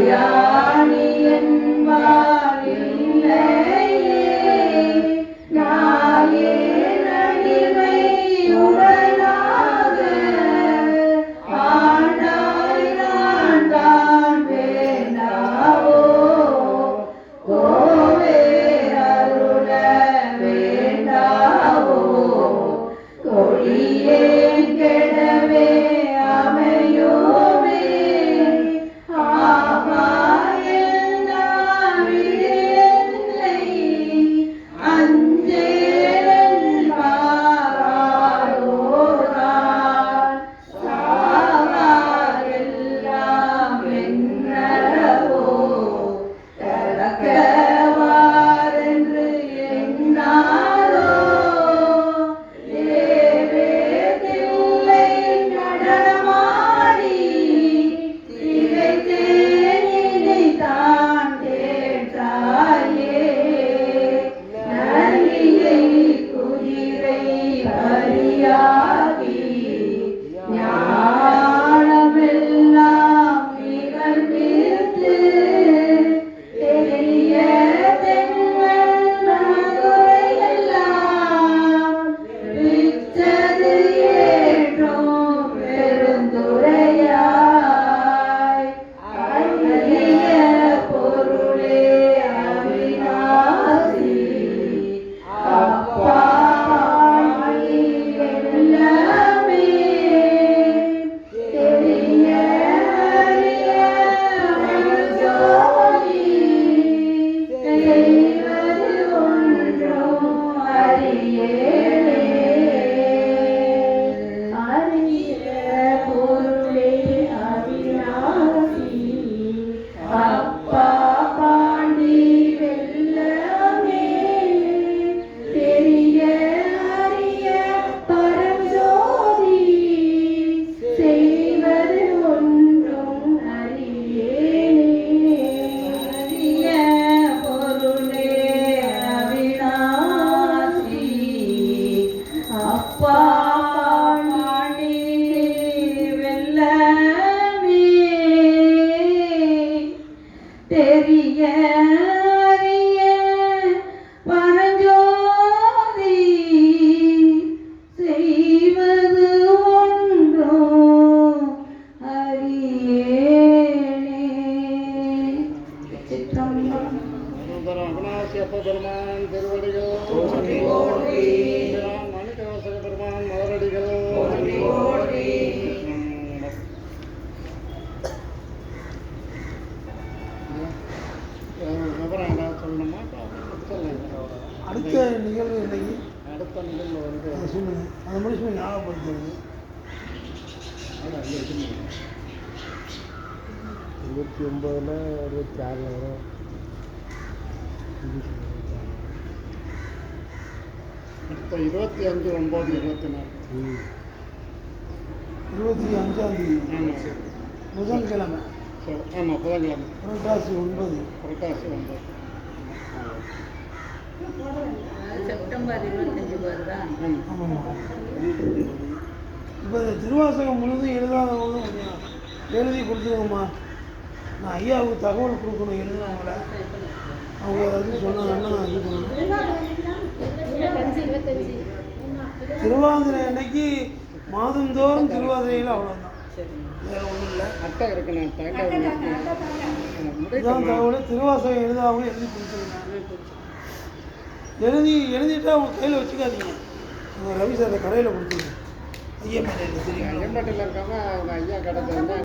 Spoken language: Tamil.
Hallelujah. தெரிய அறிய வரஞ்சோதி செய்வது ஒன்றோ அறியேனே. சிற்றம்பலம். ஞாபகப்படுத்துறது. இருபத்தி ஒம்பதில் இருபத்தி ஆறில் வரும் இப்போ இருபத்தி அஞ்சு ஒம்பது இருபத்தி நாலு. இருபத்தி அஞ்சாம் தேதி. ஆமாம் புதன்கிழமை. சரி ஆமாம் புதன்கிழமை. புரட்டாசி ஒன்பது. புரட்டாசி ஒம்பது இருபத்தஞ்சு இப்போ இந்த திருவாசகம் முழுதும் எழுதாதவங்களும் கொஞ்சம் எழுதி கொடுத்துருங்கம்மா நான் ஐயாவுக்கு தகவல் கொடுக்கணும் எழுதுனவங்கள அவங்க ஏதாவது சொன்னாங்கன்னா இது பண்ணணும். திருவாதிரை அன்னைக்கு மாதந்தோறும் திருவாதிரையில் அவ்வளோதான் வேறு ஒன்றும் இல்லை. அட்டை இருக்கு நான் தேங்காய் இதான் தகவல். திருவாசகம் எழுதாமல் எழுதி கொடுத்துருங்க எழுதி எழுதிட்டு அவங்க கையில் வச்சுக்காதீங்க. உங்கள் ரவி சார் கடையில் கொடுத்துருங்க. ஐயா மேலே தெரியும் ஐயம்பட்டியில் இருக்காம அவங்க ஐயா கடை